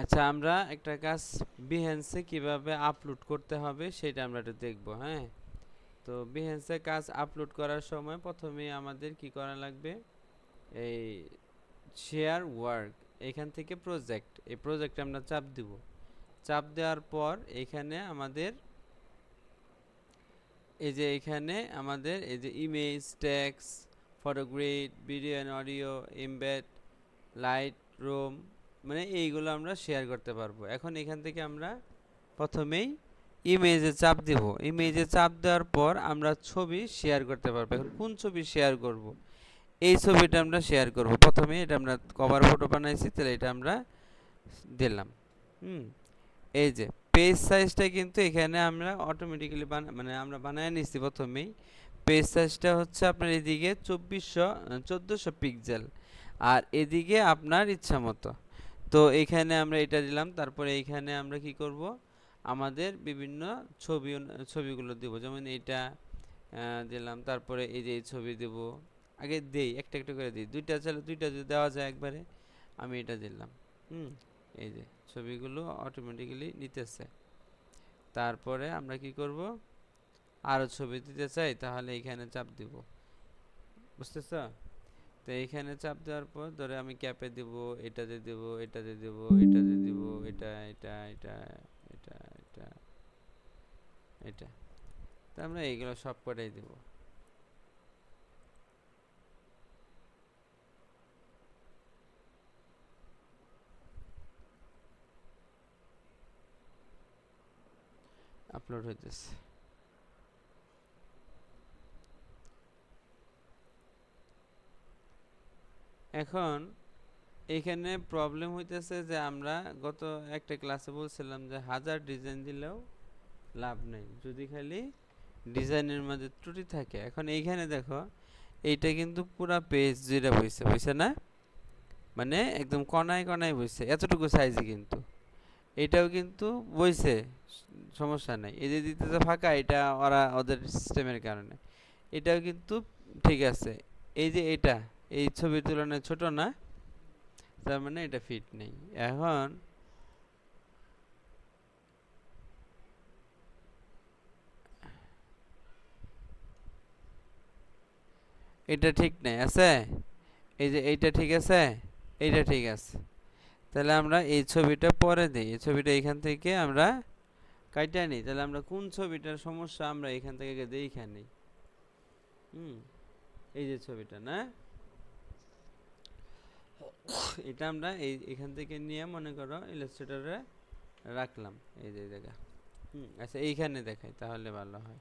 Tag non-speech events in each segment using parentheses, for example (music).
আচ্ছা আমরা একটা কাজ বিহেন্সে কীভাবে আপলোড করতে হবে সেটা আমরা একটু দেখব হ্যাঁ? তো বিহেন্সে কাজ আপলোড করার সময় প্রথমে আমাদের কি করা লাগবে? এই শেয়ার ওয়ার্ক এখান থেকে প্রজেক্ট এই প্রজেক্টে আমরা চাপ দিব। চাপ দেওয়ার পর এখানে আমাদের এই যে এখানে আমাদের এই যে image text photo grid video and audio embed Lightroom মানে এইগুলো আমরা শেয়ার করতে পারব। এখন এখান থেকে আমরা প্রথমেই ইমেজে চাপ দেব। ইমেজে চাপ দেওয়ার পর আমরা ছবি শেয়ার করতে পারব। এখন কোন ছবি শেয়ার করব? এই ছবিটা আমরা শেয়ার করব। প্রথমে এটা আমরা কভার ফটো বানাইছি, তাহলে এটা আমরা দিলাম। হুম, এই যে পেজ সাইজটা কিন্তু এখানে আমরা অটোমেটিক্যালি মানে আমরা বানায় নিচ্ছি প্রথমেই। পেজ সাইজটা হচ্ছে আপনার এদিকে চব্বিশশো, চোদ্দোশো পিক্সেল আর এদিকে আপনার ইচ্ছা মতো তো এইখানে আমরা এটা দিলাম। তারপরে এইখানে আমরা কি করব? আমাদের বিভিন্ন ছবি ছবিগুলো দেব। যেমন এইটা দিলাম। তারপরে এই যে এই ছবি দেব। আগে দেই, একটা একটা করে দিই। দুইটা চাইলে দুইটা যদি দেওয়া যায় একবারে, আমি এটা দিলাম। হুম? এই যে ছবিগুলো অটোমেটিক্যালি নিতেছে। তারপরে আমরা কি করব? আরও ছবি দিতে চাই, তাহলে এখানে চাপ দিব। বুঝতেছ? তো এইখানে চাপ দেওয়ার পর ধরে আমি ক্যাপে দেব, এটাতে দেব এটাতে দেব এটাতে দেব, এটা এটা এটা এটা এটা এটা। তো আমরা এইগুলো সব কটাই দেব। আপলোড হইতেছে। এখন এখানে প্রবলেম হইতেছে যে আমরা গত একটা ক্লাসে বলছিলাম যে হাজার ডিজাইন দিলেও লাভ নেই। যদি খালি ডিজাইনের মাঝে ত্রুটি থাকে। এখন এইখানে দেখো, এইটা কিন্তু পুরা পেজ যেটা বইছে, বুঝছে না? মানে একদম কনায় কনায় বইছে, এতটুকু সাইজে কিন্তু। এটাও কিন্তু বইছে, সমস্যা নাই। এই যে দিতে ফাঁকা, এটা ওরা ওদের সিস্টেমের কারণে। এটাও কিন্তু ঠিক আছে। এই যে এটা এই ছবির তুলনায় ছোট না, তার মানে এটা ফিট নেই। এখন এটা ঠিক নেই, আছে? এই যে এইটা ঠিক আছে, এইটা ঠিক আছে। তাহলে আমরা এই ছবিটা পরে দিই। এই ছবিটা এখান থেকে আমরা কাইটা নিই। তাহলে আমরা কোন ছবিটার সমস্যা আমরা এখান থেকে দেখে নিই। হুম, এই যে ছবিটা, না? এটা আমরা এই, এখান থেকে নিয়ে মনে করো ইলাস্ট্রেটরে রাখলাম। এই যে জায়গা। হুম আচ্ছা এইখানে দেখাই, তাহলে ভালো হয়।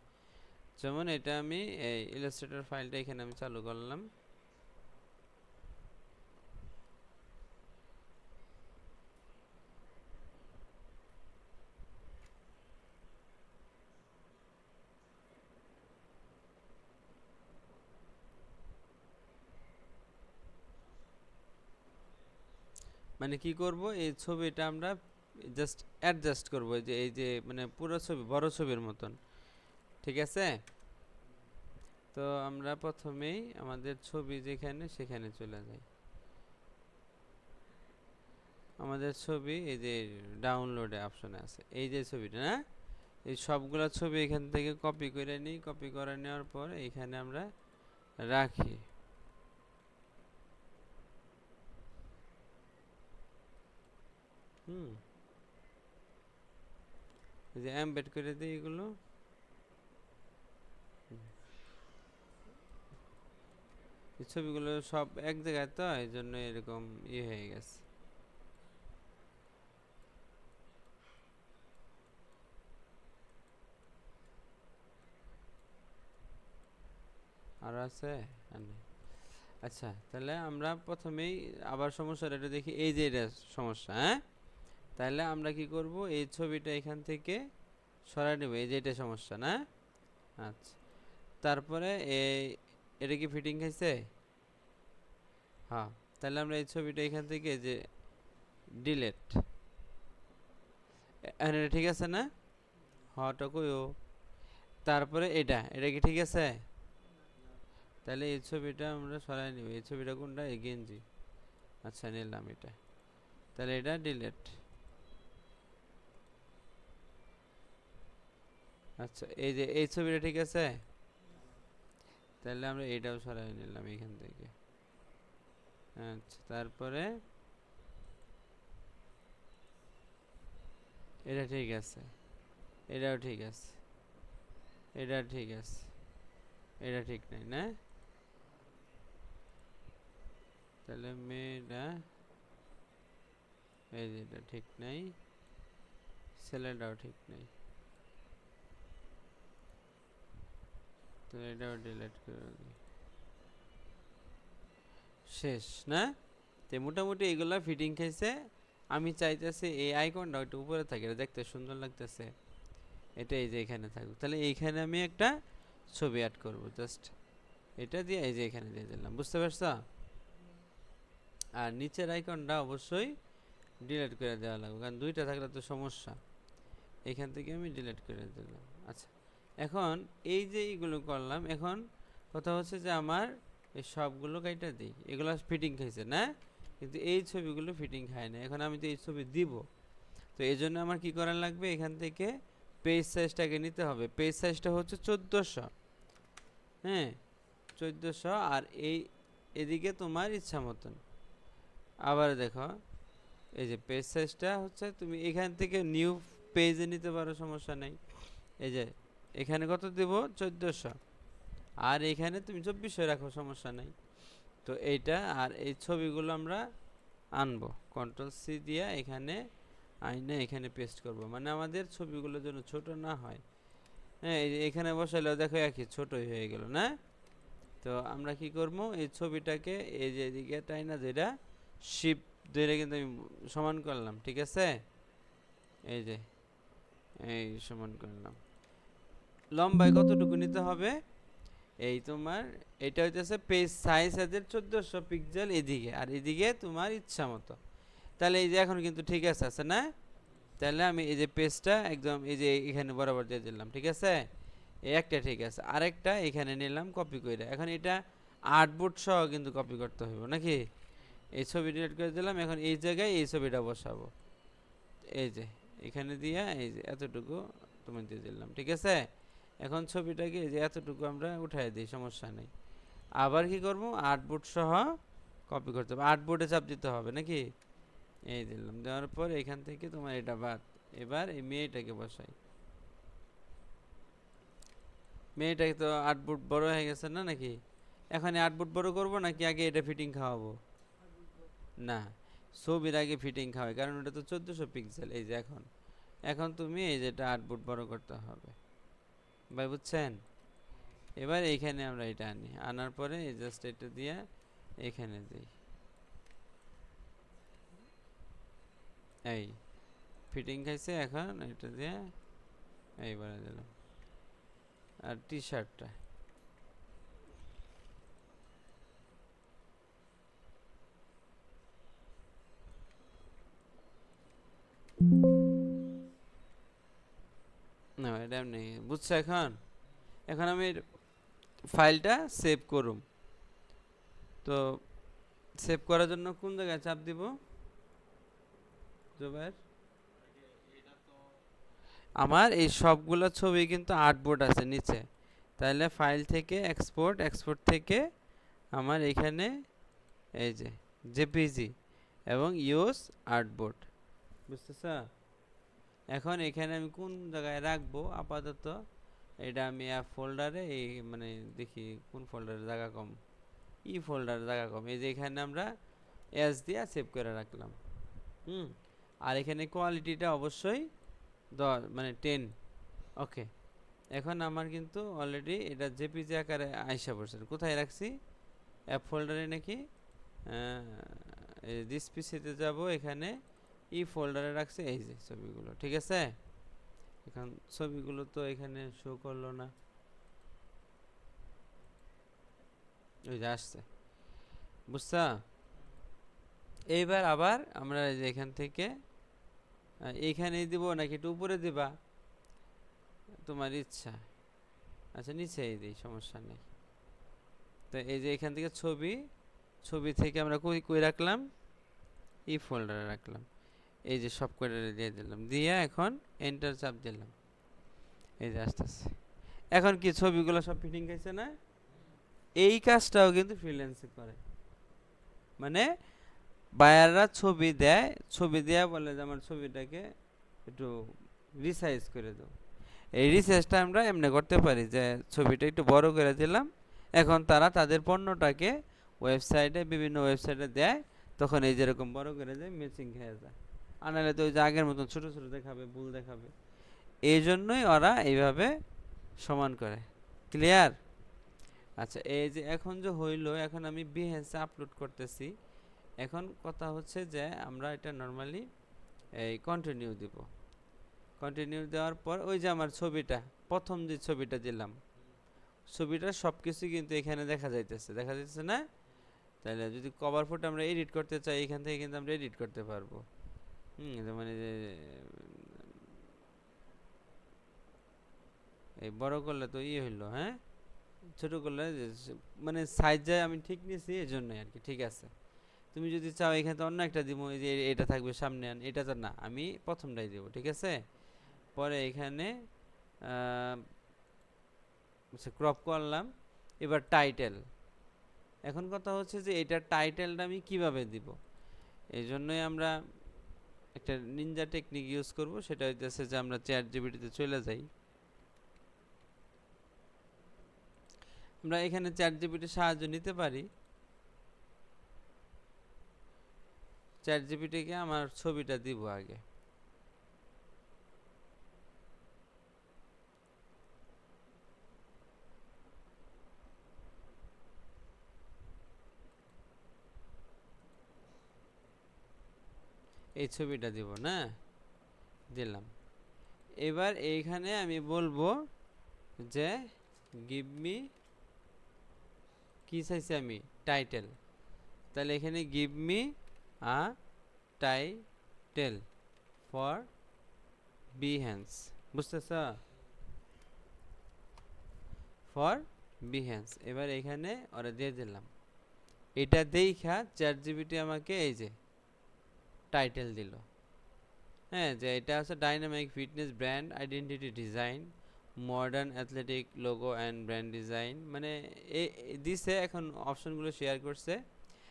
যেমন এটা আমি এই ইলাস্ট্রেটর ফাইলটা এখানে আমি চালু করলাম। মানে কি করব? এই ছবিটা আমরা জাস্ট অ্যাডজাস্ট করব যে, এই যে মানে পুরো ছবি, বড় ছবির মতন। ঠিক আছে? তো আমরা প্রথমেই আমাদের ছবি যেখানে, সেখানে চলে যাই। আমাদের ছবি, এই যে ডাউনলোডে অপশনে আছে। এই যে ছবিটা, না? এই সবগুলা ছবি এখান থেকে কপি করে নিই। কপি করে নেওয়ার পর এখানে আমরা রাখি। হুম। যে এমবেড করে দিই এগুলো। ছবিগুলো সব এক জায়গায় তো, এই জন্য এরকম ইয়ে হয়ে গেছে। আর আছে? আচ্ছা তাহলে আমরা প্রথমেই আবার সমস্যাটা এটা দেখি। এই যে এটা সমস্যা হ্যাঁ? তাহলে আমরা কি করব? এই ছবিটা এখান থেকে সরাই নেব। এই যে এটা সমস্যা, না? আচ্ছা। তারপরে এই এটা কি ফিটিং খাইছে? হ্যাঁ। তাহলে আমরা এই ছবিটা এখান থেকে যে ডিলেট। ঠিক আছে, না? হটা কইও তারপরে এটা এটা কি ঠিক আছে? তাহলে এই ছবিটা আমরা সরাই নিব। এই ছবিটা কোনটা? এই গেঞ্জি। আচ্ছা নিলাম এটা। তাহলে এটা ডিলেট। আচ্ছা এই যে, এই ছবিটা ঠিক আছে? তাহলে আমরা এটাও সরাই নিলাম এখান থেকে। আচ্ছা তারপরে? এটা ঠিক আছে। এটাও ঠিক আছে। এটা ঠিক আছে। এটা ঠিক নাই না? তাহলে মেয়েটা, এই যে এটা ঠিক নাই। ছেলেটাও ঠিক নাই। এটাও ডিলিট করে দিই শেষ, না? তে মোটামুটি এগুলা ফিটিং খাইছে। আমি চাইতেছি এই আইকনটা একটু উপরে থাকে দেখতে সুন্দর লাগতেছে। এটা এই যে এখানে থাকুক। তাহলে এইখানে আমি একটা ছবি অ্যাড করব জাস্ট এটা দিয়ে এই যে এখানে দিয়ে দিলাম, বুঝতে পারছ? আর নিচের আইকনটা অবশ্যই ডিলিট করে দেওয়া লাগবে, কারণ দুইটা থাকলে তো সমস্যা। এখান থেকে আমি ডিলিট করে দিলাম। আচ্ছা। এখন এই যে এইগুলো করলাম, এখন কথা হচ্ছে যে আমার এই সবগুলো কাইটা দিই। এগুলো ফিটিং খাইছে, না? কিন্তু এই ছবিগুলো ফিটিং খায় না। এখন আমি তো এই ছবি দিব। তো এই জন্য আমার কি করা লাগবে? এখান থেকে পেজ সাইজটাকে নিতে হবে। পেজ সাইজটা হচ্ছে চোদ্দোশো। হ্যাঁ? চোদ্দোশো আর এই, এদিকে তোমার ইচ্ছা মতন। আবার দেখো, এই যে পেজ সাইজটা হচ্ছে তুমি এখান থেকে নিউ পেজে নিতে পারো, সমস্যা নেই। এই যে এখানে কত দেব? চোদ্দোশো। আর এখানে তুমি চব্বিশশো রাখো, সমস্যা নেই। তো এইটা, আর এই ছবিগুলো আমরা আনব। কন্ট্রোল সি দিয়ে এখানে আইনে এখানে পেস্ট করব। মানে আমাদের ছবিগুলো যেন ছোট না হয়। হ্যাঁ এখানে বসালেও দেখো একই, ছোটই হয়ে গেল, না? তো আমরা কি করব? এই ছবিটাকে এই যে এদিকে টাইনা যেটা শিপ ধরে কিন্তু আমি সমান করলাম, ঠিক আছে? এই যে, এই সমান করলাম। লম্বায় কতটুকু নিতে হবে? এই তোমার, এটা হইতেছে পেজ সাইজ এদের চোদ্দোশো পিক্সেল এদিকে, আর এদিকে তোমার ইচ্ছা মতো। তাহলে এই যে এখন কিন্তু ঠিক আছে আছে না? তাহলে আমি এই যে পেজটা একদম এই যে এখানে বরাবর দিয়ে দিলাম, ঠিক আছে? এই একটা ঠিক আছে, আরেকটা এখানে নিলাম কপি করে এখন এটা আর্টবোর্ড সহ কিন্তু কপি করতে হবে নাকি? এই ছবি ডিলিট করে দিলাম, এখন এই জায়গায় এই ছবিটা বসাবো। এই যে, এখানে দিয়া এই যে এতটুকু তুমি দিয়ে দিলাম, ঠিক আছে? এখন ছবিটাকে যে এতটুকু আমরা উঠাই দিই, সমস্যা নেই। আবার কি করব? আর্টবোর্ড সহ কপি করতে হবে। আর্টবোর্ডে চাপ দিতে হবে নাকি? এই দিলাম। দেওয়ার পর এখান থেকে তোমার এটা বাদ। এবার এই মেয়েটাকে বসাই। মেয়েটাকে তো আর্টবোর্ড বড় হয়ে গেছে না নাকি? এখন আর্টবোর্ড বড় করব নাকি আগে এটা ফিটিং খাওয়াবো? না, ছবির আগে ফিটিং খাওয়াই, কারণ ওটা তো চোদ্দোশো পিক্সেল এই যে এখন। এখন তুমি এই যেটা আর্টবোর্ড বড় করতে হবে। ভাই, বুঝছেন? এবার এইখানে আমরা এটা আনি। আনার পরে এই জাস্ট এটা দিয়ে এখানে দিই। এই ফিটিং খাইছে এখন, এটা দিয়ে এইবারে দিলাম। আর টি শার্টটা না, এটা এমনি বুঝছ এখন? এখন আমি ফাইলটা সেভ করুম। তো সেভ করার জন্য কোন জায়গায় চাপ দিব? জোবাইর? আমার এই সবগুলো ছবি কিন্তু আর্টবোর্ড আছে নিচে। তাহলে ফাইল থেকে এক্সপোর্ট এক্সপোর্ট থেকে আমার এখানে এই যে জেপিজি এবং ইউস আর্টবোর্ড বুঝতেছ? এখন এখানে আমি কোন জায়গায় রাখব? আপাতত এটা আমি অ্যাপ ফোল্ডারে এই মানে দেখি কোন ফোল্ডারে জায়গা কম। ই ফোল্ডারে জায়গা কম। এই যে এখানে আমরা এস দিয়ে সেভ করে রাখলাম। হুম? আর এখানে কোয়ালিটিটা অবশ্যই দশ মানে টেন ওকে। এখন আমার কিন্তু অলরেডি এটা জেপিজি আকারে আইসা পড়ছে। কোথায় রাখছি? অ্যাপ ফোল্ডারে নাকি? দিস পিসিতে যাব এখানে। ই ফোল্ডারে রাখছে, এই যে ছবিগুলো, ঠিক আছে? এখন ছবিগুলো তো এখানে শো করল না। ওই যে আসছে, বুঝছা? এইবার আবার আমরা এই যে এখান থেকে এইখানেই দিব নাকি একটু উপরে দিবা? তোমার ইচ্ছা। আচ্ছা নিচেই দিই, সমস্যা নেই। তো এই যে এখান থেকে ছবি ছবি থেকে আমরা কই কই রাখলাম? ই ফোল্ডারে রাখলাম। এই যে সব করে দিয়ে দিলাম। দিয়ে এখন এন্টার চাপ দিলাম। এই যে আসতেছে। এখন কি ছবিগুলো সব ফিটিং খাইছে না? এই কাজটাও কিন্তু ফ্রিল্যান্সে করে। মানে বায়াররা ছবি দেয়, ছবি দেয়া বলে যে আমার ছবিটাকে একটু রিসাইজ করে দাও। এই রিসাইজটা আমরা এমনি করতে পারি যে ছবিটা একটু বড় করে দিলাম। এখন তারা তাদের পণ্যটাকে ওয়েবসাইটে বিভিন্ন ওয়েবসাইটে দেয়। তখন এই যেরকম বড় করে দেয় ম্যাচিং খেয়ে যায়। আনালে তো ওই যে আগের মতন ছোটো ছোটো দেখাবে, ভুল দেখাবে। এই জন্যই ওরা এইভাবে সমান করে। ক্লিয়ার আচ্ছা এই যে এখন যে হইল, এখন আমি বিহেন্সে আপলোড করতেছি। এখন কথা হচ্ছে যে আমরা এটা নর্মালি এই কন্টিনিউ দিব। কন্টিনিউ দেওয়ার পর ওই যে আমার ছবিটা, প্রথম যে ছবিটা দিলাম, ছবিটা সব কিছু কিন্তু এখানে দেখা যাইতেছে। দেখা যাইতেছে না? তাহলে যদি কভার ফটো আমরা এডিট করতে চাই, এখান থেকে কিন্তু আমরা এডিট করতে পারব। হুম এই যে, এই বড় করলে তো ইয়ে হইল হ্যাঁ? ছোট করলে মানে সাইজে আমি ঠিক নিয়েছি এই জন্যই আর কি ঠিক আছে। তুমি যদি চাও এখানে অন্য একটা দিব, এই যে এটা থাকবে সামনে আন এটা না, আমি প্রথমটাই দেবো, ঠিক আছে? পরে এখানে ক্রপ করলাম, এবার টাইটেল এখন কথা হচ্ছে যে এটার টাইটেলটা আমি কীভাবে দিব? এই জন্যই আমরা একটা নিনজা টেকনিক ইউজ করব, সেটা হইতেছে যে আমরা চ্যাট জিবিটিতে চলে যাই। আমরা এখানে চ্যাট জিবিটির সাহায্য নিতে পারি। চ্যাট জিবিটিকে আমার ছবিটা দিব আগে। এই ছবিটা দিব, না? দিলাম। এবার এইখানে আমি বলব যে গিভ মি কি চাইছি আমি? টাইটেল তাহলে এখানে give me a title for Behance বুঝতেছ? For Behance এবার এখানে ওরা দিয়ে দিলাম। এটা দেখা চার জিবিটি আমাকে এই যে টাইটেল দিল। হ্যাঁ যে এটা হচ্ছে dynamic fitness brand identity design modern athletic logo and brand design মানে এ দিছে, এখন অপশনগুলো শেয়ার করছে।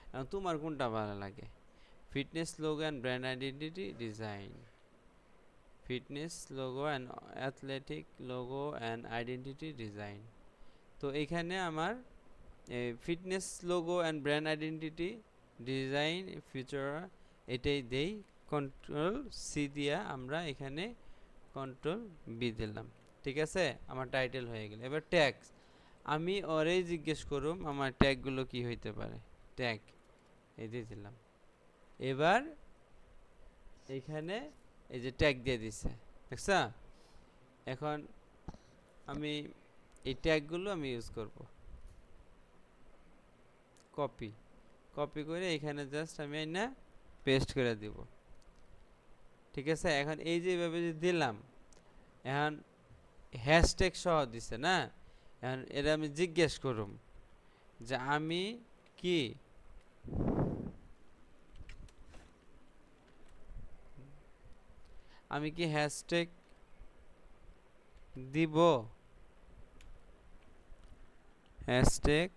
এখন তোমার কোনটা ভালো লাগে? Fitness logo and brand identity design fitness logo and athletic logo and identity design তো এখানে আমার fitness logo and brand identity design feature এটাই দেই কন্ট্রোল সি দিয়া আমরা এখানে কন্ট্রোল বি দিলাম। ঠিক আছে? আমার টাইটেল হয়ে গেল। এবার ট্যাক্স আমি ওরেই জিজ্ঞেস করুম, আমার ট্যাগগুলো কি হইতে পারে? ট্যাগ এই দিয়ে দিলাম। এবার এখানে এই যে ট্যাগ দিয়ে দিছে। দেখছা? এখন আমি এই ট্যাগগুলো আমি ইউজ করব। কপি কপি করে এখানে জাস্ট আমি না পেস্ট করে দিব। ঠিক আছে? এখন এই যে এভাবে যে দিলাম, এখন হ্যাশট্যাগ সহ দিছে না? এখন এটা আমি জিজ্ঞেস করুম যে আমি কি আমি কি হ্যাশট্যাগ দিব? হ্যাশট্যাগ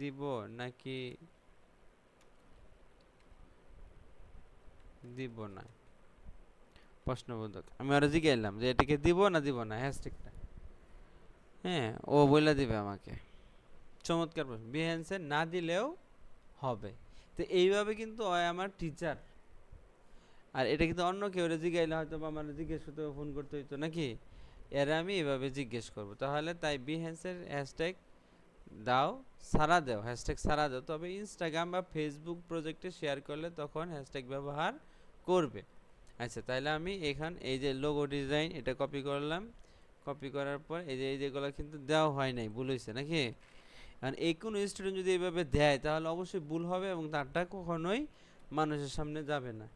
দিব নাকি দিব না। প্রশ্নবোধক। আমি আরও জিজ্ঞাসলাম যে এটাকে দিব না দিব না হ্যাশট্যাগটা হ্যাঁ ও বলে দিবে আমাকে। চমৎকার প্রশ্ন। বিহেন্সে না দিলেও হবে। তো এইভাবে কিন্তু হয় আমার টিচার আর এটা কিন্তু অন্য কেউ জিজ্ঞাইলে হয়তো বা আমার জিজ্ঞেস করতে ফোন করতে হইতো নাকি? এরা আমি এভাবে জিজ্ঞেস করব। তাহলে তাই বিহেন্সের হ্যাশট্যাগ দাও সারা দাও। হ্যাশট্যাগ সারা দাও। তবে ইনস্টাগ্রাম বা ফেসবুক প্রজেক্টে শেয়ার করলে তখন হ্যাশট্যাগ ব্যবহার করবে। আচ্ছা তাহলে আমি এখান এই যে লোগো ডিজাইন এটা কপি করলাম। কপি করার পর এই যে, এই যেগুলো কিন্তু দেওয়া হয় নাই, ভুল হয়েছে নাকি? কারণ এই কোনো স্টুডেন্ট যদি এইভাবে দেয়, তাহলে অবশ্যই ভুল হবে এবং তারটা কখনোই মানুষের সামনে যাবে না।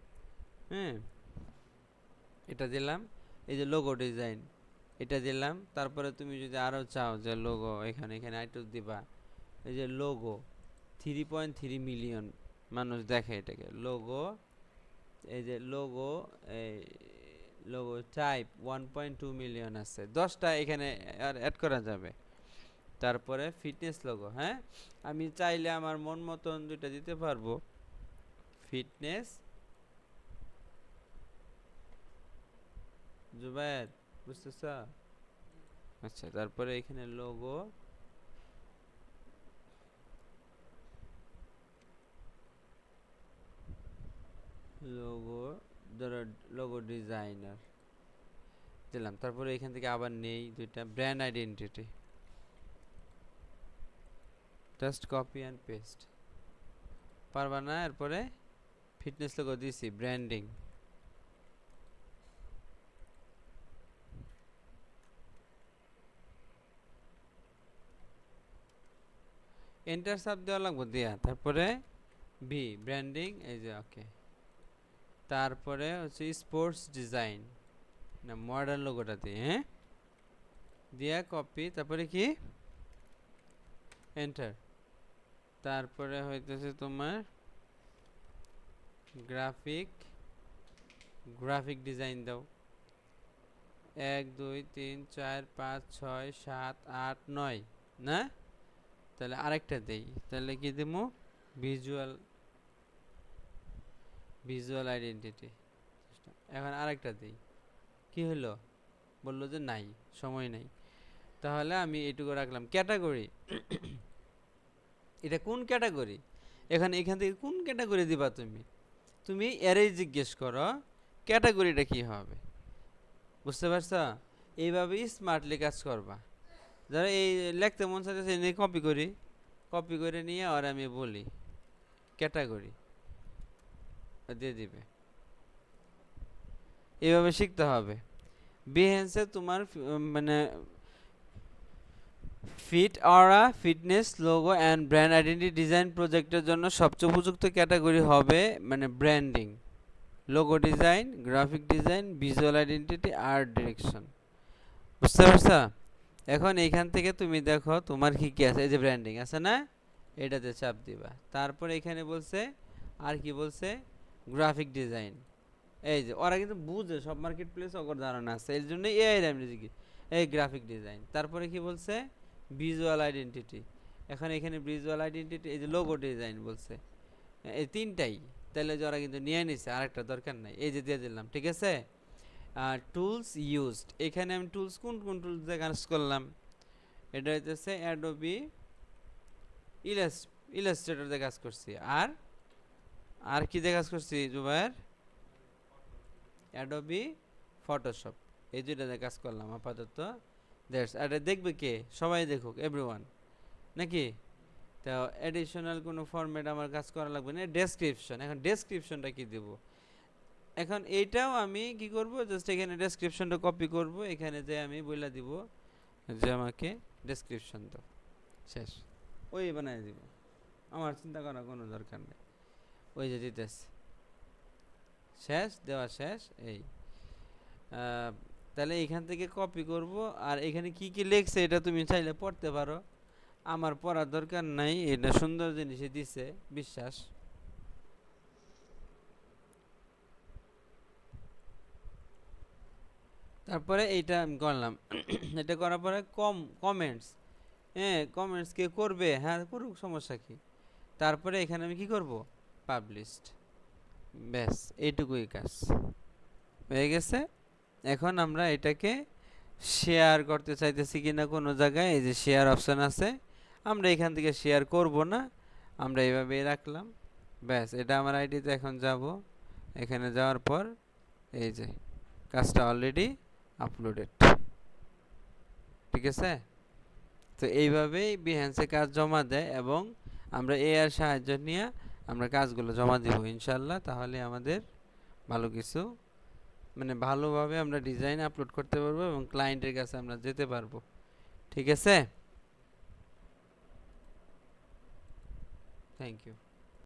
হ্যাঁ? এটা দিলাম। এই যে লোগো ডিজাইন এটা দিলাম। তারপরে তুমি যদি আরও চাও যে লোগো এখানে এখানে আইটু দিবা। এই যে logo three point three million মানুষ দেখে এটাকে। লোগো এই যে লোগো এই logo type one point two million আছে। দশটা এখানে আর অ্যাড করা যাবে। তারপরে ফিটনেস লোগো হ্যাঁ? আমি চাইলে আমার মন মতন দুইটা দিতে পারব। ফিটনেস জুবায়ের বুঝতেছ? আচ্ছা তারপরে এখানে লোগো লোগো ধরো লোগো ডিজাইনার দিলাম, তারপরে এখান থেকে আবার নেই দুইটা brand identity just copy and paste পারবা না, এরপরে ফিটনেস লোগো দিছি ব্র্যান্ডিং এন্টার সাব দেওয়া লাগবে, দিয়া। তারপরে বি ব্র্যান্ডিং এই যে ওকে তারপরে হচ্ছে স্পোর্টস ডিজাইন না মডার্ন লোগোটা দিয়ে হ্যাঁ? দিয়া কপি তারপরে কি? এন্টার তারপরে হইতেছে তোমার গ্রাফিক গ্রাফিক ডিজাইন দাও। এক, দুই, তিন, চার, পাঁচ, ছয়, সাত, আট, নয়, না? তাহলে আরেকটা দেই। তাহলে কি দেবো ভিজুয়াল ভিজুয়াল আইডেন্টিটি এখন আরেকটা দিই। কি হলো? বলল যে নাই, সময় নাই। তাহলে আমি এটুকু রাখলাম। ক্যাটাগরি। এটা কোন ক্যাটাগরি? এখানে, এখান থেকে কোন ক্যাটাগরি দিবা তুমি? তুমি এরই জিজ্ঞেস করো, ক্যাটাগরিটা কি হবে? বুঝতে পারছ? এইভাবেই স্মার্টলি কাজ করবা। যারা এই লিখতে মন চাইতেছে নিয়ে কপি করি। কপি করে নিয়ে আর আমি বলি, ক্যাটাগরি। দিয়ে দিবে। এইভাবে শিখতে হবে। বিহেন্সে তোমার মানে fit aura fitness logo and brand identity design প্রজেক্টের জন্য সবচেয়ে উপযুক্ত ক্যাটাগরি হবে মানে branding logo design graphic design visual identity art direction বুঝতে পারছ? এখন এইখান থেকে তুমি দেখো তোমার কি কি আছে। এই যে ব্র্যান্ডিং আছে না? এটাতে চাপ দিবা। তারপর এখানে বলছে, আর কি বলছে? গ্রাফিক ডিজাইন এই যে, ওরা কিন্তু বুঝে, সব মার্কেট প্লেস ওর ধারণা আছে। এর জন্য এআই আমি জিজ্ঞেস এই গ্রাফিক ডিজাইন তারপরে কি বলছে? ভিজুয়াল আইডেন্টিটি এখন এখানে ভিজুয়াল আইডেন্টিটি এই যে লোগো ডিজাইন বলছে। এই তিনটাই। তাহলে ওরা কিন্তু নিয়ে নিছে, আরেকটা দরকার নাই। এই যে দিয়ে দিলাম, ঠিক আছে? টুলস ইউজড এখানে আমি টুলস কোন কোন টুলস দিয়ে কাজ করলাম? এটা হইতেছে অ্যাডোবি ইলাস ইলাস্ট্রেটর দিয়ে কাজ করছি। আর আর কি দিয়ে কাজ করছি, জুবায়ের? অ্যাডোবি ফটোশপ এই দুইটা দিয়ে কাজ করলাম আপাতত। দ্যাটস এটা দেখবে কে? সবাই দেখুক এভরিওয়ান নাকি? তো অ্যাডিশনাল কোনো ফরম্যাট আমার কাজ করা লাগবে না। ডেসক্রিপশন এখন ডেসক্রিপশনটা কি দেব? এখন এইটাও আমি কি করব? জাস্ট এখানে ডেসক্রিপশনটা কপি করব। এখানে যে আমি বইলা দিব, যে আমাকে ডেসক্রিপশন দাও শেষ। ওই বানাই দিব। আমার চিন্তা করার কোনো দরকার নেই। ওই যে দিতেছে। শেষ, দেওয়া শেষ, এই। তাহলে এখান থেকে কপি করব। আর এখানে কি কি লেখছে এটা তুমি চাইলে পড়তে পারো। আমার পড়ার দরকার নাই, এটা সুন্দর জিনিসই দিছে, বিশ্বাস। তারপরে এইটা আমি করলাম। (clears throat) এটা করার পরে কম কমেন্টস হ্যাঁ কমেন্টস কে করবে? হ্যাঁ করুক, সমস্যা কি? তারপরে এখানে আমি কি করব? পাবলিশড ব্যাস, এইটুকুই কাজ। হয়ে গেছে। এখন আমরা এটাকে শেয়ার করতে চাইতেছি কিনা কোনো জায়গায়, এই যে শেয়ার অপশান আছে, আমরা এখান থেকে শেয়ার করব না, আমরা এইভাবেই রাখলাম। ব্যাস, এটা আমার আইডিতে এখন যাব। এখানে যাওয়ার পর এই যে কাজটা অলরেডি আপলোডেড ঠিক আছে? তো এইভাবেই বিহ্যান্সে কাজ জমা দেয় এবং আমরা এআর সাহায্য নিয়ে আমরা কাজগুলো জমা দেবো ইনশাল্লাহ তাহলে আমাদের ভালো কিছু মানে ভালোভাবে আমরা ডিজাইন আপলোড করতে পারব এবং ক্লায়েন্টের কাছে আমরা যেতে পারব। ঠিক আছে? Thank you